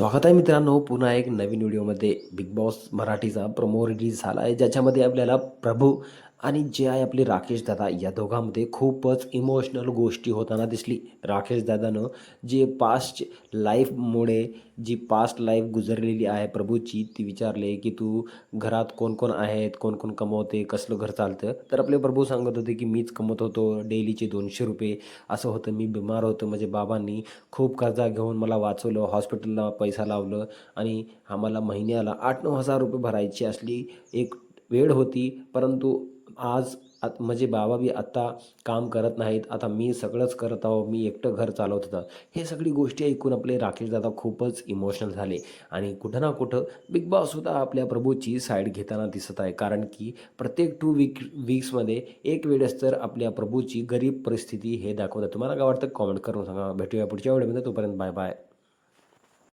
स्वागत आहे मित्रांनो. पुन्हा एक नवीन व्हिडिओमध्ये बिग बॉस मराठीचा प्रमो रिलीज झाला आहे ज्याच्यामध्ये आपल्याला प्रभू आणि जे आहे आपले राकेश दादा या दोघांमध्ये खूपच इमोशनल गोष्टी होताना दिसली. राकेश दादानं जे पास्ट लाईफमुळे जी पास्ट लाईफ गुजरलेली आहे प्रभूची ती विचारले की तू घरात कोण कोण आहेत कोण कोण कमवते कसलं घर चालतं? तर आपले प्रभू सांगत होते की मीच कमवत होतो डेलीचे दोनशे रुपये. असं होतं मी बिमार होतो म्हणजे बाबांनी खूप कर्जा घेऊन मला वाचवलं हॉस्पिटलला पैसा लावलं आणि आम्हाला महिन्याला आठ नऊ हजार रुपये भरायची असली एक वेळ होती. परंतु आज आत म्हणजे बाबा बी आत्ता काम करत नाहीत आता मी सगळंच करत आहो मी एकटं घर चालवत होतं. हे सगळी गोष्टी ऐकून आपले राकेश दादा खूपच इमोशनल झाले. आणि कुठं ना कुठं बिग बॉस सुद्धा आपल्या प्रभूची साईड घेताना दिसत आहे. कारण की प्रत्येक टू वीक वीक्समध्ये एक वेळेस तर आपल्या प्रभूची गरीब परिस्थिती हे दाखवतात. तुम्हाला काय वाटतं? कॉमेंट करून सांगा. भेटूया पुढच्या वेळेमध्ये. तोपर्यंत बाय बाय